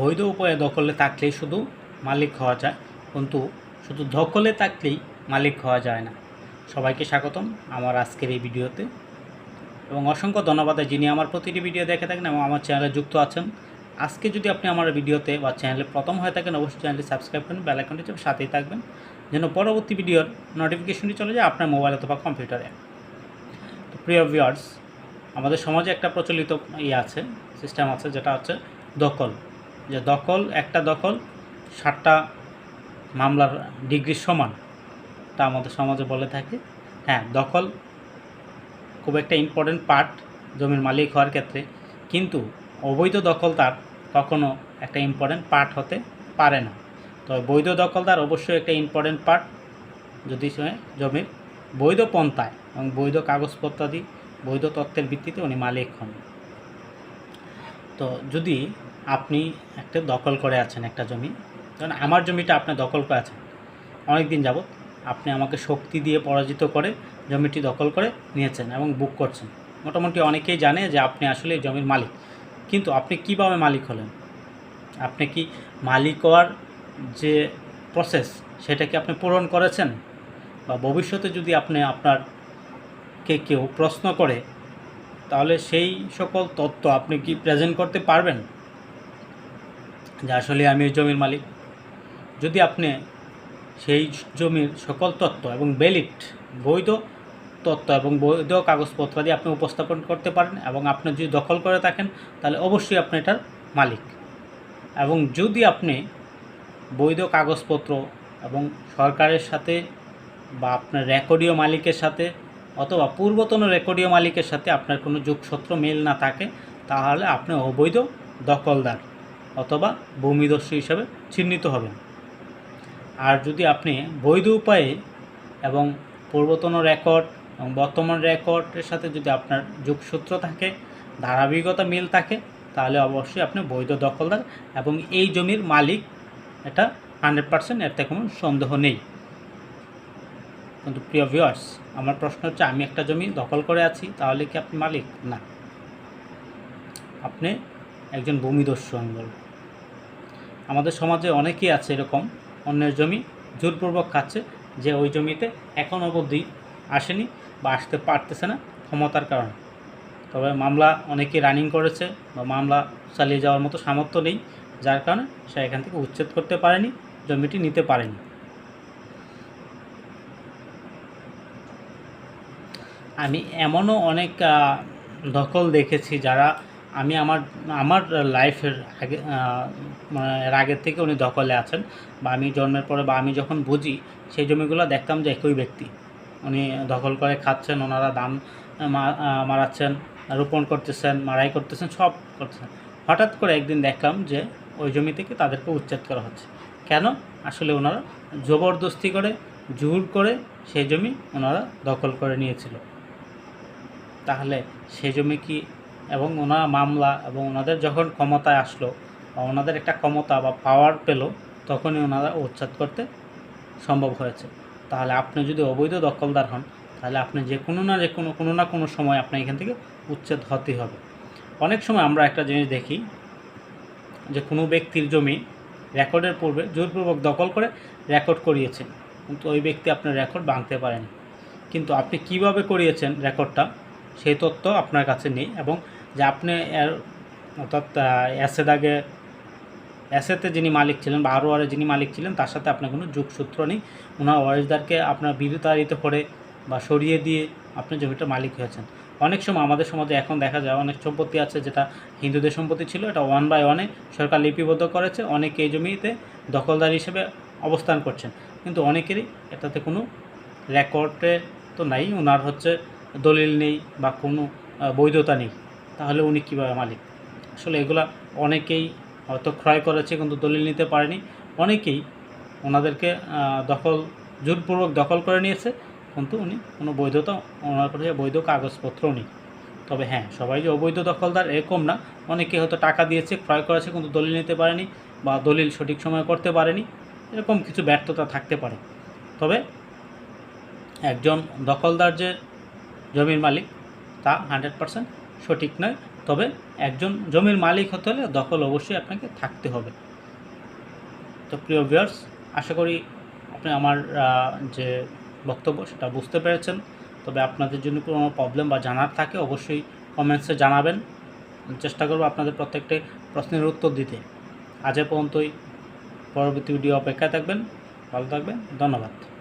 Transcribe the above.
বৈধ উপায়ে দখলে থাকলেই শুধু মালিক হওয়া যায়, কিন্তু শুধু দখলে থাকলেই মালিক হওয়া যায় না। সবাইকে স্বাগতম আমার আজকের এই ভিডিওতে। এবং অসংখ্য ধন্যবাদ যিনি আমার প্রতিটি ভিডিও দেখে থাকেন এবং আমার চ্যানেলে যুক্ত আছেন। আজকে যদি আপনি আমার ভিডিওতে বা চ্যানেলে প্রথম হয়ে থাকেন, অবশ্যই চ্যানেলটি সাবস্ক্রাইব করুন, বেল আইকনটি চেপে সাথেই থাকবেন, যেন পরবর্তী ভিডিওর নোটিফিকেশনটি চলে যায় আপনার মোবাইল অথবা কম্পিউটারে তো প্রিয় ভিউয়ার্স আমাদের সমাজে একটা প্রচলিত ইয়ে আছে সিস্টেম আছে, যেটা হচ্ছে দখল। যে দখল, একটা দখল, ষাটটা মামলার ডিগ্রি সমান, তা আমাদের সমাজে বলে থাকে। হ্যাঁ দখল খুব একটা ইম্পর্টেন্ট পার্ট জমির মালিক হওয়ার ক্ষেত্রে, কিন্তু অবৈধ দখলদার কখনো একটা ইম্পর্টেন্ট পার্ট হতে পারে না। তবে বৈধ দখলদার অবশ্যই একটা ইম্পর্টেন্ট পার্ট যদি সে জমির বৈধ পন্থায় এবং বৈধ কাগজপত্রাদি, বৈধ তত্ত্বের ভিত্তিতে উনি মালিক হন। তো যদি আপনি একটা দখল করে আছেন একটা জমি। কারণ আমার জমিটা আপনি দখল করে আছেন। অনেক দিন যাবত আপনি আমাকে শক্তি দিয়ে পরাজিত করে জমিটি দখল করে নিয়েছেন এবং বুক করছেন। মোটামুটি অনেকেই জানে যে আপনি আসলে জমির মালিক। কিন্তু আপনি কীভাবে মালিক হলেন? আপনি কি মালিক হওয়ার যে প্রসেস সেটা কি আপনি পূরণ করেছেন? বা ভবিষ্যতে যদি আপনি আপনার কে কেউ প্রশ্ন করে, তাহলে সেই সকল তথ্য আপনি কি প্রেজেন্ট করতে পারবেন? যে আসলে আমি এই জমির মালিক। যদি আপনি সেই জমির সকল তথ্য এবং ভ্যালিড বৈধ তথ্য এবং বৈধ কাগজপত্র দিয়ে আপনি উপস্থাপন করতে পারেন এবং আপনি যদি দখল করে থাকেন, তাহলে অবশ্যই আপনি এটার মালিক। এবং যদি আপনি বৈধ কাগজপত্র এবং সরকারের সাথে বা আপনার রেকর্ডীয় মালিকের সাথে অথবা পূর্বতন রেকর্ডীয় মালিকের সাথে আপনার কোনো যোগসূত্র মেল না থাকে, তাহলে আপনি অবৈধ দখলদার। অথবা ভূমিদস্যু হিসাবে চিহ্নিত হবেন। আর যদি আপনি বৈধ উপায়ে এবং পূর্বতন রেকর্ড এবং বর্তমান রেকর্ডের সাথে যদি আপনার যোগসূত্র থাকে, ধারাবাহিকতা মিল থাকে, তাহলে অবশ্যই আপনি বৈধ দখলদার এবং এই জমির মালিক এটা হান্ড্রেড পার্সেন্ট এতে কোনো সন্দেহ নেই। কিন্তু প্রিয় ভিউয়ার্স আমার প্রশ্ন হচ্ছে, আমি একটা জমি দখল করে আছি, তাহলে কি আপনি মালিক? না। আপনি একজন ভূমিদস্যু আমি বলব আমাদের সমাজে অনেকেই আছে এরকম, অন্যের জমি জোরপূর্বক খাচ্ছে, যে ওই জমিতে এখন অবধি আসেনি বা আসতে পারতেছে না ক্ষমতার কারণে। তবে মামলা অনেকে রানিং করেছে বা মামলা চালিয়ে যাওয়ার মতো সামর্থ্য নেই, যার কারণে সে এখান থেকে উচ্ছেদ করতে পারেনি, জমিটি নিতে পারেনি। আমি এমনও অনেক দখল দেখেছি যারা আমি আমার আমার লাইফের আগে মানে এর আগের থেকে উনি দখলে আছেন বা আমি জন্মের পরে বা আমি যখন বুঝি সেই জমিগুলো দেখতাম যে একই ব্যক্তি। উনি দখল করে খাচ্ছেন, ওনারা দাম মারাচ্ছেন, রোপণ করতেছেন মারাই করতেছেন, সব করতেছেন। হঠাৎ করে একদিন দেখলাম যে ওই জমি থেকে তাদেরকে উচ্ছেদ করা হচ্ছে। কেন? আসলে ওনারা জবরদস্তি করে জোর করে সেই জমি ওনারা দখল করে নিয়েছিল। তাহলে সেই জমি কি এবং ওনারা মামলা এবং ওনাদের যখন ক্ষমতায় আসলো বা ওনাদের একটা ক্ষমতা বা পাওয়ার পেল, তখনই ওনারা উচ্ছেদ করতে সম্ভব হয়েছে। তাহলে আপনি যদি অবৈধ দখলদার হন, তাহলে আপনি যে কোনো না যে কোনো কোনো না কোনো সময় আপনার এখান থেকে উচ্ছেদ হতেই হবে। অনেক সময় আমরা একটা জিনিস দেখি যে কোনো ব্যক্তির জমি রেকর্ডের পূর্বে জোরপূর্বক দখল করে রেকর্ড করিয়েছেন, কিন্তু ওই ব্যক্তি আপনার রেকর্ড ভাঙতে পারেনি। কিন্তু আপনি কীভাবে করিয়েছেন রেকর্ডটা সেই তথ্য আপনার কাছে নেই এবং যে আপনি অর্থাৎ অ্যাসেদ আগে অ্যাসেতে যিনি মালিক ছিলেন বা আরও যিনি মালিক ছিলেন, তার সাথে আপনার কোনো যোগসূত্র নেই। ওনার ওয়ারিসদারকে আপনার বিরতাড়িত করে বা সরিয়ে দিয়ে আপনি জমিটার মালিক হয়েছেন। অনেক সময় আমাদের সমাজে এখন দেখা যায় অনেক সম্পত্তি আছে যেটা হিন্দুদের সম্পত্তি ছিল, এটা ওয়ান বাই ওয়ানে সরকার লিপিবদ্ধ করেছে, অনেকে এই জমিতে দখলদার হিসেবে অবস্থান করছেন। কিন্তু অনেকেরই এটাতে কোনো রেকর্ডে তো নাই ওনার হচ্ছে দলিল নেই বা কোনো বৈধতা নেই। তাহলে উনি কীভাবে মালিক? আসলে এগুলা অনেকেই হয়তো ক্রয় করেছে কিন্তু দলিল নিতে পারেনি। অনেকেই ওনাদেরকে দখল, জোরপূর্বক দখল করে নিয়েছে, কিন্তু উনি কোনো বৈধতা ওনার কাছে বৈধ কাগজপত্রও নেই। তবে হ্যাঁ সবাই যে অবৈধ দখলদার এরকম না। অনেকে হয়তো টাকা দিয়েছে, ক্রয় করেছে কিন্তু দলিল নিতে পারেনি বা দলিল সঠিক সময়ে করতে পারেনি। এরকম কিছু ব্যর্থতা থাকতে পারে। তবে একজন দখলদার যে জমির মালিক, তা হান্ড্রেড পার্সেন্ট সঠিক নয়। তবে একজন জমির মালিক হতে হলে দখল অবশ্যই আপনাকে থাকতে হবে। তো প্রিয় ভিউয়ার্স আশা করি আপনি আমার যে বক্তব্য সেটা বুঝতে পেরেছেন। তবে আপনাদের জন্য কোনো প্রবলেম বা জানার থাকে অবশ্যই কমেন্টসে জানাবেন। চেষ্টা করব আপনাদের প্রত্যেকটি প্রশ্নের উত্তর দিতে। আজ পর্যন্তই। পরবর্তী ভিডিও অপেক্ষায় থাকবেন। ভালো থাকবেন। ধন্যবাদ।